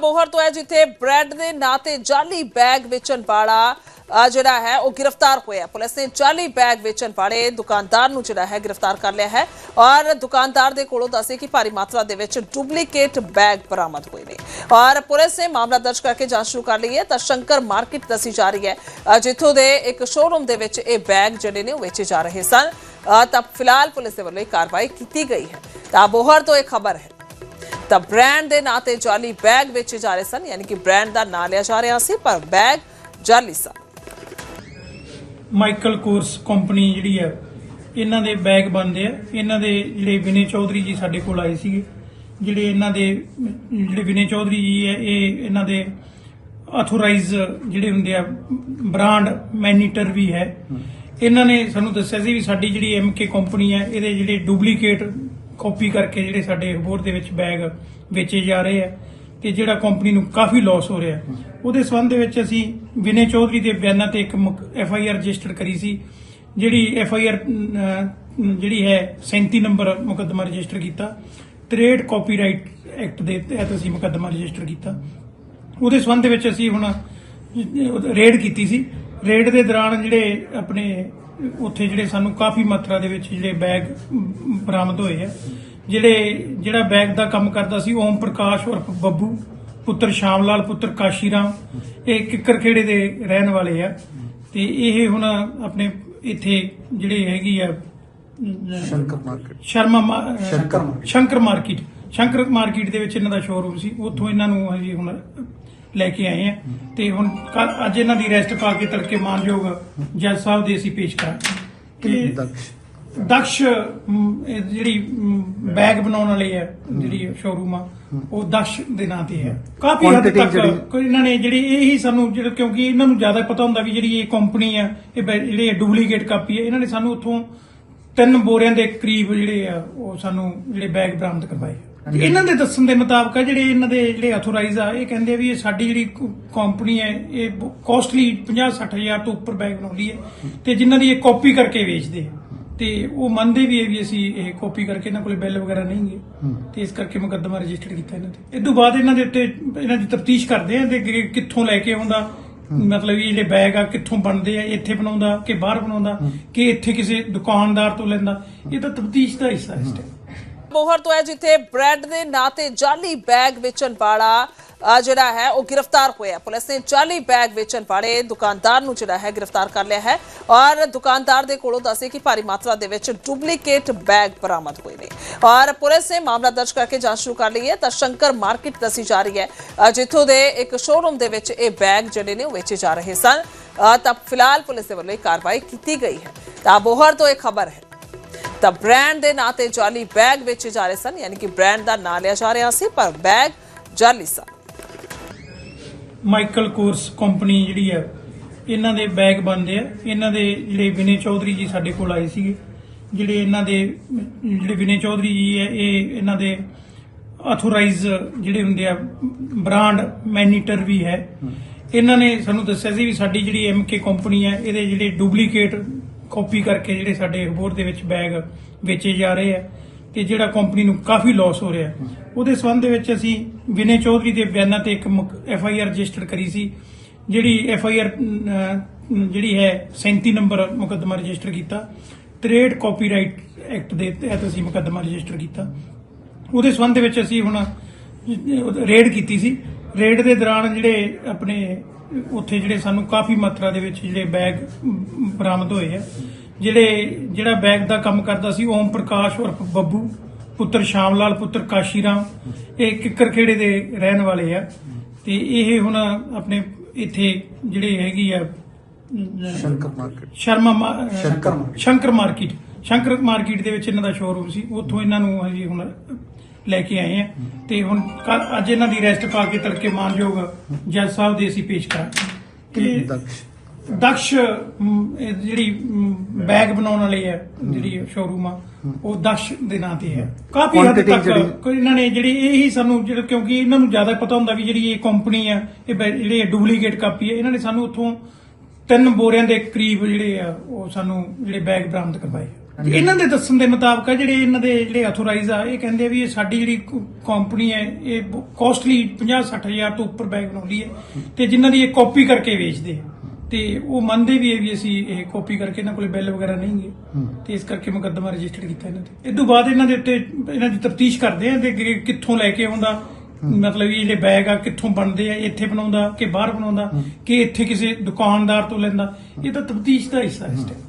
ਬੋਹਰ ਤੋਂ ਹੈ ਜਿੱਥੇ ਬ੍ਰੈਡ ਦੇ ਨਾਂ ਤੇ ਜਾਲੀ ਬੈਗ ਵੇਚਣ ਵਾਲਾ ਜਿਹੜਾ ਹੈ, ਉਹ ਗ੍ਰਿਫਤਾਰ ਹੋਇਆ ਪੁਲਿਸ ਨੇ ਜਾਲੀ ਬੈਗ ਵੇਚਣ ਵਾਲੇ ਦੁਕਾਨਦਾਰ ਨੂੰ ਜਿਹੜਾ ਹੈ, ਗ੍ਰਿਫਤਾਰ ਕਰ ਲਿਆ ਹੈ ਔਰ ਦੁਕਾਨਦਾਰ ਦੇ ਕੋਲੋਂ ਦੱਸੇ ਕਿ ਭਾਰੀ ਮਾਤਰਾ ਦੇ ਵਿੱਚ ਡੁਪਲੀਕੇਟ ਬੈਗ ਬਰਾਮਦ ਹੋਏ ਨੇ। ਔਰ ਪੁਲਿਸ ਨੇ ਮਾਮਲਾ ਦਰਜ ਕਰਕੇ ਜਾਂਚ ਸ਼ੁਰੂ ਕਰ ਲਈ ਹੈ। ਤਾਂ ਸ਼ੰਕਰ ਮਾਰਕੀਟ ਦੱਸੀ ਜਾ ਰਹੀ ਹੈ ਜਿੱਥੋਂ ਦੇ ਇੱਕ ਸ਼ੋਰੂਮ ਦੇ ਵਿੱਚ ਇਹ ਬੈਗ ਜਿਹੜੇ ਨੇ, ਉਹ ਵੇਚੇ ਜਾ ਰਹੇ ਸਨ। ਤਾਂ ਫਿਲਹਾਲ ਪੁਲਿਸ ਦੇ ਵੱਲੋਂ ਇਹ ਕਾਰਵਾਈ ਕੀਤੀ ਗਈ ਹੈ। ਤਾਂ ਬੋਹਰ ਤੋਂ ਇਹ ਖਬਰ ਹੈ। ਤਾਂ ਬ੍ਰਾਂਡ ਦੇ ਨਾਂ ਤੇ ਜਾਲੀ ਬੈਗ ਵੇਚੇ ਜਾ ਰਹੇ ਸਨ ਯਾਨੀ ਕਿ ਬ੍ਰਾਂਡ ਦਾ ਨਾਂ ਲਿਆ ਜਾ ਰਿਹਾ ਸੀ ਪਰ ਬੈਗ ਜਾਲੀ ਸਨ। ਮਾਈਕਲ ਕੋਰਸ ਕੰਪਨੀ ਜਿਹੜੀ ਹੈ ਇਹਨਾਂ ਦੇ ਬੈਗ ਬਣਦੇ ਆ। ਇਹਨਾਂ ਦੇ ਜਿਹੜੇ ਵਿਨੇ ਚੌਧਰੀ ਜੀ ਸਾਡੇ ਕੋਲ ਆਏ ਸੀਗੇ। ਜਿਹੜੇ ਇਹਨਾਂ ਦੇ ਜਿਹੜੇ ਵਿਨੇ ਚੌਧਰੀ ਜੀ ਹੈ ਇਹ ਇਹਨਾਂ ਦੇ ਆਥੋਰਾਈਜ਼ ਜਿਹੜੇ ਹੁੰਦੇ ਆ ਬ੍ਰਾਂਡ ਮੈਨੀਟਰ ਵੀ ਹੈ। ਇਹਨਾਂ ਨੇ ਸਾਨੂੰ ਦੱਸਿਆ ਸੀ ਵੀ ਸਾਡੀ ਜਿਹੜੀ ਐਮਕੇ ਕੰਪਨੀ ਹੈ ਇਹਦੇ ਜਿਹੜੇ ਡੁਪਲੀਕੇਟ ਕਾਪੀ ਕਰਕੇ ਜਿਹੜੇ ਸਾਡੇ ਹੋਰ ਦੇ ਵਿੱਚ ਬੈਗ ਵੇਚੇ ਜਾ ਰਹੇ ਆ ਤੇ ਜਿਹੜਾ ਕੰਪਨੀ ਨੂੰ ਕਾਫੀ ਲਾਸ ਹੋ ਰਿਹਾ। ਉਹਦੇ ਸੰਬੰਧ ਦੇ ਵਿੱਚ ਅਸੀਂ ਵਿਨੇ ਚੌਧਰੀ ਦੇ ਬਿਆਨਾਂ ਤੇ ਇੱਕ ਐਫ ਆਈ ਆਰ ਰਜਿਸਟਰ ਕਰੀ ਸੀ, ਜਿਹੜੀ ਐਫ ਆਈ ਆਰ ਜਿਹੜੀ ਹੈ 37 ਨੰਬਰ ਮੁਕੱਦਮਾ ਰਜਿਸਟਰ ਕੀਤਾ। 63 ਕਾਪੀਰਾਈਟ ਐਕਟ ਦੇ ਤਹਿਤ ਅਸੀਂ ਮੁਕੱਦਮਾ ਰਜਿਸਟਰ ਕੀਤਾ। ਉਹਦੇ ਸੰਬੰਧ ਦੇ ਵਿੱਚ ਅਸੀਂ ਹੁਣ ਰੇਡ ਕੀਤੀ ਸੀ। ਰੇਡ ਦੇ ਦੌਰਾਨ ਜਿਹੜੇ ਆਪਣੇ ਉੱਥੇ ਜਿਹੜੇ ਸਾਨੂੰ ਕਾਫੀ ਮਾਤਰਾ ਦੇ ਵਿੱਚ ਜਿਹੜੇ ਬੈਗ ਬਰਾਮਦ ਹੋਏ ਆ। ਜਿਹੜੇ ਜਿਹੜਾ ਬੈਗ ਦਾ ਕੰਮ ਕਰਦਾ ਸੀ ਓਮ ਪ੍ਰਕਾਸ਼ ਉਰਫ ਬੱਬੂ ਪੁੱਤਰ ਸ਼ਾਮ ਲਾਲ ਪੁੱਤਰ ਕਾਸ਼ੀ ਰਾਮ ਇਹ ਕਿੱਕਰ ਖੇੜੇ ਦੇ ਰਹਿਣ ਵਾਲੇ ਆ। ਤੇ ਇਹ ਹੁਣ ਆਪਣੇ ਇੱਥੇ ਜਿਹੜੇ ਹੈਗੀ ਆ Shankar market. Sharma Shankar market. Shankar market. Shankar market ਦੇ ਵਿੱਚ ਇਹਨਾਂ ਦਾ ਸ਼ੋਰੂਮ ਸੀ। ਉੱਥੋਂ ਇਹਨਾਂ ਨੂੰ ਅਸੀਂ ਹੁਣ ਲੈ ਕੇ ਆਏ ਆ। ਤੇ ਹੁਣ ਕੱਲ੍ਹ- ਅੱਜ ਇਹਨਾਂ ਦੀ ਅਰੈਸਟ ਪਾ ਕੇ ਤੜਕੇ ਮਾਨਯੋਗ ਜੱਜ ਸਾਹਿਬ ਦੇ ਅਸੀਂ ਪੇਸ਼ ਕਰਾਂਗੇ। ਤੇ ਦਕਸ਼? ਦਕਸ਼ ਮ, ਇਹ ਜਿਹੜੀ ਮ, ਬੈਗ ਬਣਾਉਣ ਵਾਲੀ ਹੈ ਜਿਹੜੀ ਸ਼ੋਰੂਮ ਆ ਉਹ ਦਕਸ਼ ਦੇ ਨਾਂ ਤੇ ਹੈ ਕਾਫੀ ਹੱਦ Quantity ਤੱਕ ਜਿਹੜੀ- ਕੋਈ ਇਹਨਾਂ ਨੇ ਜਿਹੜੀ ਇਹ ਹੀ ਸਾਨੂੰ ਜਿਹੜਾ ਕਿਉਂਕਿ ਇਹਨਾਂ ਨੂੰ ਜ਼ਿਆਦਾ ਪਤਾ ਹੁੰਦਾ ਵੀ ਜਿਹੜੀ ਇਹ ਕੰਪਨੀ ਆ ਇਹ ਬੈ- ਜਿਹੜੇ ਡੁਪਲੀਕੇਟ ਕਾਪੀ ਹੈ ਇਹਨਾਂ ਨੇ ਸਾਨੂੰ ਉੱਥੋਂ ਤਿੰਨ ਬੋਰਿਆਂ ਦੇ ਕਰੀਬ ਜਿਹੜੇ ਆ ਉਹ ਸਾਨੂੰ ਜਿਹੜੇ ਬੈਗ ਬਰਾਮਦ ਕਰਵਾਏ ਇਹਨਾਂ ਦੇ ਦੱਸਣ ਦੇ ਮੁਤਾਬਕ ਆ ਜਿਹੜੇ ਇਹਨਾਂ ਦੇ ਜਿਹੜੇ ਅਥੋਰਾਈਜ਼ ਆ ਇਹ ਕਹਿੰਦੇ ਆ ਵੀ ਇਹ ਸਾਡੀ ਜਿਹੜੀ ਕੰਪਨੀ ਹੈ ਇਹ ਕੋਸਟਲੀ 50 60000 ਤੋਂ ਉੱਪਰ ਬੈਗ ਬਣਾਉਂਦੀ ਹੈ ਤੇ ਜਿਨ੍ਹਾਂ ਦੀ ਇਹ ਕਾਪੀ ਕਰਕੇ ਵੇਚਦੇ ਆ। ਤੇ ਉਹ ਮੰਨਦੇ ਵੀ ਹੈ ਵੀ ਅਸੀਂ ਇਹ ਕਾਪੀ ਕਰਕੇ ਇਹਨਾਂ ਕੋਲੇ ਬਿੱਲ ਵਗੈਰਾ ਨਹੀਂ ਹੈ। ਤੇ ਇਸ ਕਰਕੇ ਮੁਕੱਦਮਾ ਰਜਿਸਟਰ ਕੀਤਾ ਇਹਨਾਂ ਤੇ। ਇਸ ਤੋਂ ਬਾਅਦ ਇਹਨਾਂ ਦੇ ਉੱਤੇ ਇਹਨਾਂ ਦੀ ਤਫਤੀਸ਼ ਕਰਦੇ ਆ ਤੇ ਕਿ ਕਿੱਥੋਂ ਲੈ ਕੇ ਆਉਂਦਾ ਮਤਲਬ ਇਹ ਜਿਹੜੇ ਬੈਗ ਆ ਕਿੱਥੋਂ ਬਣਦੇ ਆ ਇੱਥੇ ਬਣਾਉਂਦਾ ਕਿ ਬਾਹਰ ਬਣਾਉਂਦਾ ਕਿ ਇੱਥੇ ਕਿਸੇ ਦੁਕਾਨਦਾਰ ਤੋਂ ਲੈਂਦਾ। ਇਹ ਤਾਂ ਤਫਤੀਸ਼ ਦਾ ਹਿੱਸਾ ਹੈ ਇਸ ਟਾਈਮ ਬੋਹਰ ਤੋਂ ਹੈ ਜਿੱਥੇ ਬ੍ਰੈਡ ਦੇ ਨਾਂ ਤੇ ਜਾਲੀ ਬੈਗ ਵੇਚਣ ਵਾਲਾ ਜਿਹੜਾ ਹੈ, ਉਹ ਗ੍ਰਿਫਤਾਰ ਹੋਇਆ ਪੁਲਿਸ ਨੇ ਜਾਲੀ ਬੈਗ ਵੇਚਣ ਵਾਲੇ ਦੁਕਾਨਦਾਰ ਨੂੰ ਜਿਹੜਾ ਹੈ, ਗ੍ਰਿਫਤਾਰ ਕਰ ਲਿਆ ਹੈ ਔਰ ਦੁਕਾਨਦਾਰ ਦੇ ਕੋਲੋਂ ਦੱਸੇ ਕਿ ਭਾਰੀ ਮਾਤਰਾ ਦੇ ਵਿੱਚ ਡੁਪਲੀਕੇਟ ਬੈਗ ਬਰਾਮਦ ਹੋਏ ਨੇ। ਔਰ ਪੁਲਿਸ ਨੇ ਮਾਮਲਾ ਦਰਜ ਕਰਕੇ ਜਾਂਚ ਸ਼ੁਰੂ ਕਰ ਲਈ ਹੈ। ਤਾਂ ਸ਼ੰਕਰ ਮਾਰਕੀਟ ਦੱਸੀ ਜਾ ਰਹੀ ਹੈ ਜਿੱਥੋਂ ਦੇ ਇੱਕ ਸ਼ੋਰੂਮ ਦੇ ਵਿੱਚ ਇਹ ਬੈਗ ਜਿਹੜੇ ਨੇ, ਉਹ ਵੇਚੇ ਜਾ ਰਹੇ ਸਨ। ਤਾਂ ਫਿਲਹਾਲ ਪੁਲਿਸ ਦੇ ਵੱਲੋਂ ਇਹ ਕਾਰਵਾਈ ਕੀਤੀ ਗਈ ਹੈ। ਤਾਂ ਬੋਹਰ ਤੋਂ ਇਹ ਖਬਰ ਹੈ। ਤਾਂ ਬ੍ਰਾਂਡ ਦੇ ਨਾਂ ਤੇ ਜਾਲੀ ਬੈਗ ਵੇਚੇ ਜਾ ਰਹੇ ਸਨ ਯਾਨੀ ਕਿ ਬ੍ਰਾਂਡ ਦਾ ਨਾਂ ਲਿਆ ਜਾ ਰਿਹਾ ਸੀ ਪਰ ਬੈਗ ਜਾਲੀ ਸਨ। ਮਾਈਕਲ ਕੋਰਸ ਕੰਪਨੀ ਜਿਹੜੀ ਹੈ ਇਹਨਾਂ ਦੇ ਬੈਗ ਬਣਦੇ ਆ। ਇਹਨਾਂ ਦੇ ਜਿਹੜੇ ਵਿਨੇ ਚੌਧਰੀ ਜੀ ਸਾਡੇ ਕੋਲ ਆਏ ਸੀਗੇ। ਜਿਹੜੇ ਇਹਨਾਂ ਦੇ ਜਿਹੜੇ ਵਿਨੇ ਚੌਧਰੀ ਜੀ ਹੈ ਇਹ ਇਹਨਾਂ ਦੇ ਆਥੋਰਾਈਜ਼ ਜਿਹੜੇ ਹੁੰਦੇ ਆ ਬ੍ਰਾਂਡ ਮੈਨੀਟਰ ਵੀ ਹੈ। ਇਹਨਾਂ ਨੇ ਸਾਨੂੰ ਦੱਸਿਆ ਸੀ ਵੀ ਸਾਡੀ ਜਿਹੜੀ ਐਮਕੇ ਕੰਪਨੀ ਹੈ ਇਹਦੇ ਜਿਹੜੇ ਡੁਪਲੀਕੇਟ ਕਾਪੀ ਕਰਕੇ ਜਿਹੜੇ ਸਾਡੇ ਹੋਰ ਦੇ ਵਿੱਚ ਬੈਗ ਵੇਚੇ ਜਾ ਰਹੇ ਆ ਤੇ ਜਿਹੜਾ ਕੰਪਨੀ ਨੂੰ ਕਾਫੀ ਲਾਸ ਹੋ ਰਿਹਾ। ਉਹਦੇ ਸੰਬੰਧ ਦੇ ਵਿੱਚ ਅਸੀਂ ਵਿਨੇ ਚੌਧਰੀ ਦੇ ਬਿਆਨਾਂ ਤੇ ਇੱਕ ਐਫ ਆਈ ਆਰ ਰਜਿਸਟਰ ਕਰੀ ਸੀ, ਜਿਹੜੀ ਐਫ ਆਈ ਆਰ ਜਿਹੜੀ ਹੈ 37 ਨੰਬਰ ਮੁਕੱਦਮਾ ਰਜਿਸਟਰ ਕੀਤਾ। 63 ਕਾਪੀਰਾਈਟ ਐਕਟ ਦੇ ਤਹਿਤ ਅਸੀਂ ਮੁਕੱਦਮਾ ਰਜਿਸਟਰ ਕੀਤਾ। ਉਹਦੇ ਸੰਬੰਧ ਦੇ ਵਿੱਚ ਅਸੀਂ ਹੁਣ ਰੇਡ ਕੀਤੀ ਸੀ। ਰੇਡ ਦੇ ਦੌਰਾਨ ਜਿਹੜੇ ਆਪਣੇ ਉੱਥੇ ਜਿਹੜੇ ਸਾਨੂੰ ਕਾਫੀ ਮਾਤਰਾ ਦੇ ਵਿੱਚ ਜਿਹੜੇ ਬੈਗ ਬਰਾਮਦ ਹੋਏ ਆ। ਜਿਹੜੇ ਜਿਹੜਾ ਬੈਗ ਦਾ ਕੰਮ ਕਰਦਾ ਸੀ ਓਮ ਪ੍ਰਕਾਸ਼ ਉਰਫ ਬੱਬੂ ਪੁੱਤਰ ਸ਼ਾਮ ਲਾਲ ਪੁੱਤਰ ਕਾਸ਼ੀ ਰਾਮ ਇਹ ਕਿੱਕਰ ਖੇੜੇ ਦੇ ਰਹਿਣ ਵਾਲੇ ਆ। ਤੇ ਇਹ ਹੁਣ ਆਪਣੇ ਇੱਥੇ ਜਿਹੜੇ ਹੈਗੀ ਆ Shankar market. Sharma Shankar market. Shankar market. Shankar market ਦੇ ਵਿੱਚ ਇਹਨਾਂ ਦਾ ਸ਼ੋਰੂਮ ਸੀ। ਉੱਥੋਂ ਇਹਨਾਂ ਨੂੰ ਅਸੀਂ ਹੁਣ ਲੈ ਕੇ ਆਏ ਆ। ਤੇ ਹੁਣ ਕੱਲ੍ਹ- ਅੱਜ ਇਹਨਾਂ ਦੀ ਅਰੈਸਟ ਪਾ ਕੇ ਤੜਕੇ ਮਾਨਯੋਗ ਜੱਜ ਸਾਹਿਬ ਦੇ ਅਸੀਂ ਪੇਸ਼ ਕਰਾਂਗੇ। ਤੇ ਦਕਸ਼। ਦਕਸ਼ ਮ, ਇਹ ਜਿਹੜੀ ਮ, ਬੈਗ ਬਣਾਉਣ ਵਾਲੀ ਹੈ ਜਿਹੜੀ ਸ਼ੋਰੂਮ ਆ ਉਹ ਦਕਸ਼ ਦੇ ਨਾਂ ਤੇ ਹੈ। ਕਾਫੀ ਹੱਦ Quantity ਤੱਕ ਜਿਹੜੀ- ਕੋਈ ਇਹਨਾਂ ਨੇ ਜਿਹੜੀ ਇਹ ਹੀ ਸਾਨੂੰ ਜਿਹੜਾ ਕਿਉਂਕਿ ਇਹਨਾਂ ਨੂੰ ਜ਼ਿਆਦਾ ਪਤਾ ਹੁੰਦਾ ਵੀ ਜਿਹੜੀ ਇਹ ਕੰਪਨੀ ਆ ਇਹ ਬੈ- ਜਿਹੜੇ ਡੁਪਲੀਕੇਟ ਕਾਪੀ ਹੈ ਇਹਨਾਂ ਨੇ ਸਾਨੂੰ ਉੱਥੋਂ ਤਿੰਨ ਬੋਰਿਆਂ ਦੇ ਕਰੀਬ ਜਿਹੜੇ ਆ ਉਹ ਸਾਨੂੰ ਜਿਹੜੇ ਬੈਗ ਬਰਾਮਦ ਕਰਵਾਏ ਇਹਨਾਂ ਦੇ ਦੱਸਣ ਦੇ ਮੁਤਾਬਕ ਆ ਜਿਹੜੇ ਇਹਨਾਂ ਦੇ ਜਿਹੜੇ ਅਥੋਰਾਈਜ਼ ਆ ਇਹ ਕਹਿੰਦੇ ਆ ਵੀ ਇਹ ਸਾਡੀ ਜਿਹੜੀ ਕੰਪਨੀ ਹੈ ਇਹ ਕੋਸਟਲੀ 50 ਹਜ਼ਾਰ ਤੋਂ ਉੱਪਰ ਬੈਗ ਬਣਾਉਂਦੀ ਹੈ ਤੇ ਜਿਨ੍ਹਾਂ ਦੀ ਇਹ ਕਾਪੀ ਕਰਕੇ ਵੇਚਦੇ ਤੇ ਉਹ ਮੰਨਦੇ ਵੀ ਹੈ ਵੀ ਅਸੀਂ ਇਹ ਕਾਪੀ ਕਰਕੇ ਇਹਨਾਂ ਕੋਲੇ ਬਿੱਲ ਵਗੈਰਾ ਨਹੀਂ ਹੈ। ਤੇ ਇਸ ਕਰਕੇ ਮੁਕੱਦਮਾ ਰਜਿਸਟਰ ਕੀਤਾ ਇਹਨਾਂ ਤੇ। ਇਸ ਤੋਂ ਬਾਅਦ ਇਹਨਾਂ ਦੇ ਉੱਤੇ ਇਹਨਾਂ ਦੀ ਤਫਤੀਸ਼ ਕਰਦੇ ਆ ਤੇ ਕਿ ਕਿੱਥੋਂ ਲੈ ਕੇ ਆਉਂਦਾ ਮਤਲਬ ਇਹ ਜਿਹੜੇ ਬੈਗ ਆ ਕਿੱਥੋਂ ਬਣਦੇ ਆ ਇੱਥੇ ਬਣਾਉਂਦਾ ਕਿ ਬਾਹਰ ਬਣਾਉਂਦਾ ਕਿ ਇੱਥੇ ਕਿਸੇ ਦੁਕਾਨਦਾਰ ਤੋਂ ਲੈਂਦਾ। ਇਹ ਤਾਂ ਤਫਤੀਸ਼ ਦਾ ਹਿੱਸਾ ਹੈ ਇਸ time